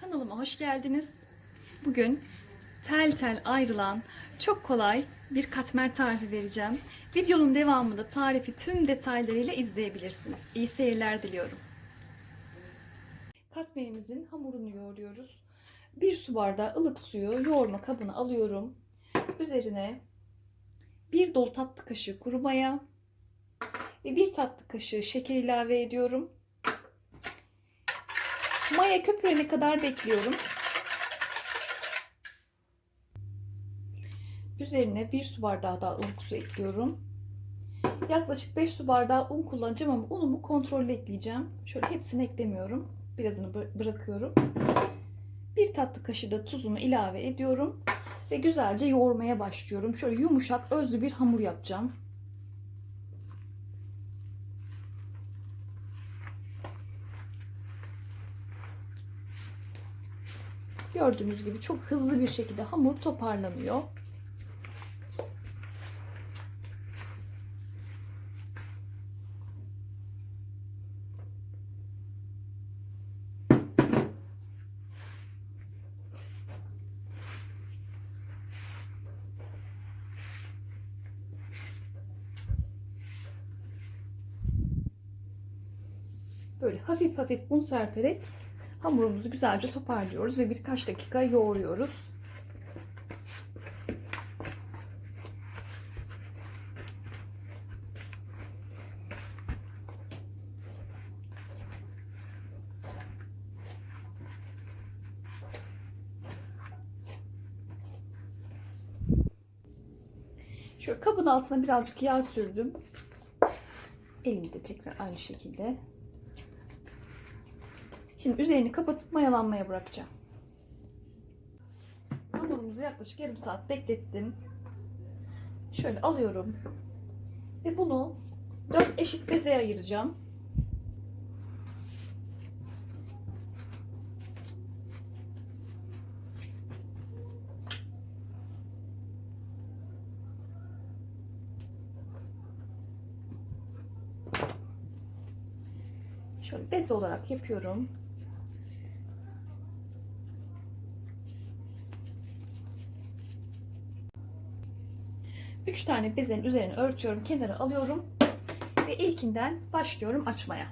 Kanalıma hoş geldiniz. Bugün tel tel ayrılan çok kolay bir katmer tarifi vereceğim. Videonun devamında tarifi tüm detaylarıyla izleyebilirsiniz. İyi seyirler diliyorum. Katmerimizin hamurunu yoğuruyoruz. Bir su bardağı ılık suyu yoğurma kabına alıyorum. Üzerine bir dolu tatlı kaşığı kuru maya ve bir tatlı kaşığı şeker ilave ediyorum. Maya köpürene kadar bekliyorum. Üzerine bir su bardağı daha ılık su ekliyorum. Yaklaşık 5 su bardağı un kullanacağım ama unumu kontrollü ekleyeceğim. Şöyle hepsini eklemiyorum. Birazını bı- bırakıyorum. Bir tatlı kaşığı da tuzumu ilave ediyorum. Ve güzelce yoğurmaya başlıyorum. Şöyle yumuşak özlü bir hamur yapacağım. Gördüğünüz gibi çok hızlı bir şekilde hamur toparlanıyor. Böyle hafif hafif un serperek hamurumuzu güzelce toparlıyoruz ve birkaç dakika yoğuruyoruz. Şöyle kabın altına birazcık yağ sürdüm. Elimi de tekrar aynı şekilde Şimdi üzerini kapatıp mayalanmaya bırakacağım. Hamurumuzu yaklaşık yarım saat beklettim. Şöyle alıyorum. Ve bunu dört eşit bezeye ayıracağım. Şöyle bez olarak yapıyorum. Üç tane bezin üzerine örtüyorum, kenara alıyorum ve ilkinden başlıyorum açmaya.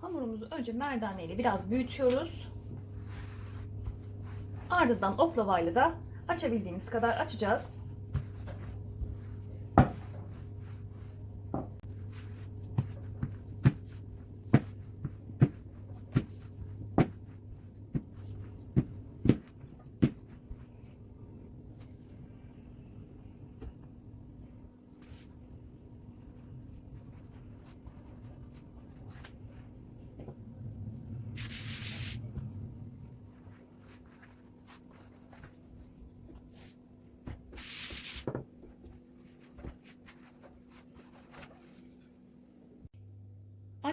Hamurumuzu önce merdane ile biraz büyütüyoruz. Ardından oklavayla da açabildiğimiz kadar açacağız.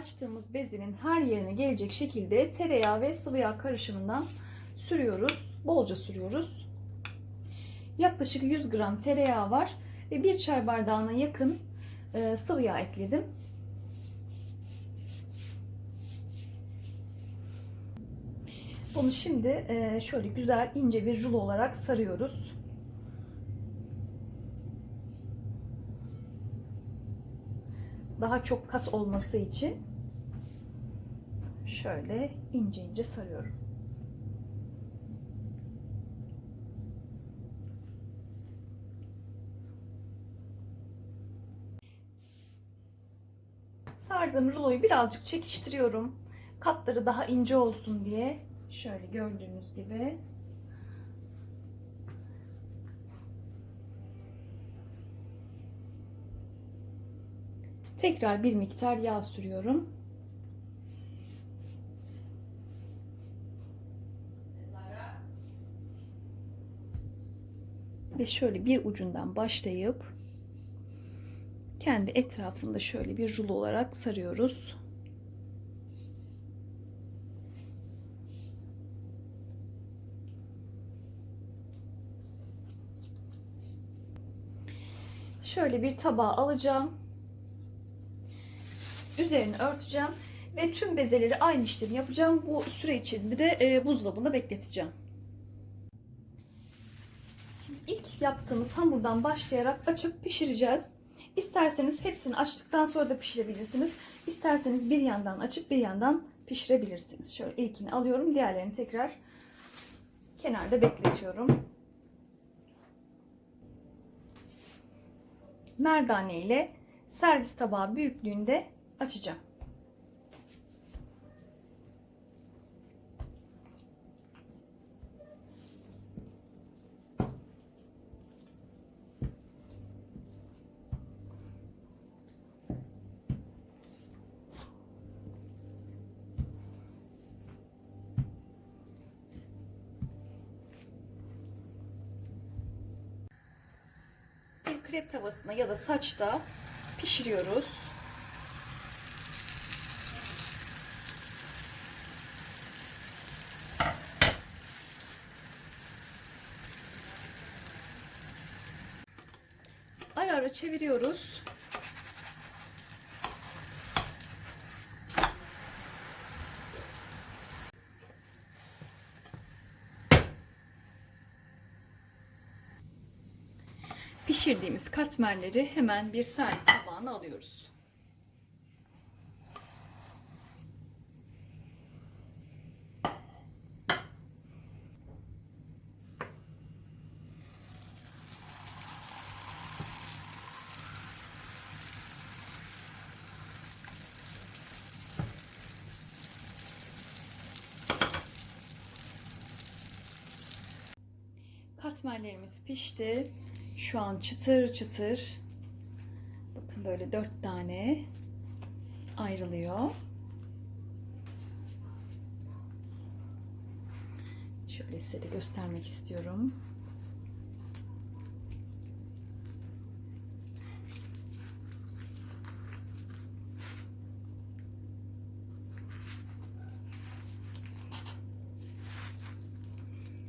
Açtığımız bezinin her yerine gelecek şekilde tereyağı ve sıvı yağ karışımından sürüyoruz. Bolca sürüyoruz. Yaklaşık 100 gram tereyağı var ve bir çay bardağına yakın e, sıvı yağ ekledim. Bunu şimdi e, şöyle güzel ince bir rulo olarak sarıyoruz. daha çok kat olması için şöyle ince ince sarıyorum. Sardığım ruloyu birazcık çekiştiriyorum. Katları daha ince olsun diye. Şöyle gördüğünüz gibi. Tekrar bir miktar yağ sürüyorum. Ve şöyle bir ucundan başlayıp kendi etrafında şöyle bir rulo olarak sarıyoruz. Şöyle bir tabağa alacağım. Üzerini örteceğim ve tüm bezeleri aynı işlemi yapacağım. Bu süre içinde de e, buzdolabında bekleteceğim. Şimdi ilk yaptığımız hamurdan başlayarak açıp pişireceğiz. İsterseniz hepsini açtıktan sonra da pişirebilirsiniz. İsterseniz bir yandan açıp bir yandan pişirebilirsiniz. Şöyle ilkini alıyorum. Diğerlerini tekrar kenarda bekletiyorum. Merdane ile servis tabağı büyüklüğünde açacağım. Bir krep tavasına ya da saçta pişiriyoruz. Ara ara çeviriyoruz. Pişirdiğimiz katmerleri hemen bir servis tabağına alıyoruz. Katmerlerimiz pişti. Şu an çıtır çıtır. Bakın böyle dört tane ayrılıyor. Şöyle size de göstermek istiyorum.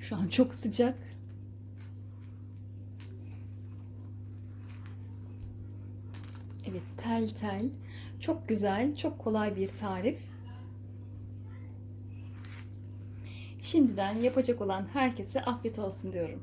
Şu an çok sıcak. Evet tel tel. Çok güzel, çok kolay bir tarif. Şimdiden yapacak olan herkese afiyet olsun diyorum.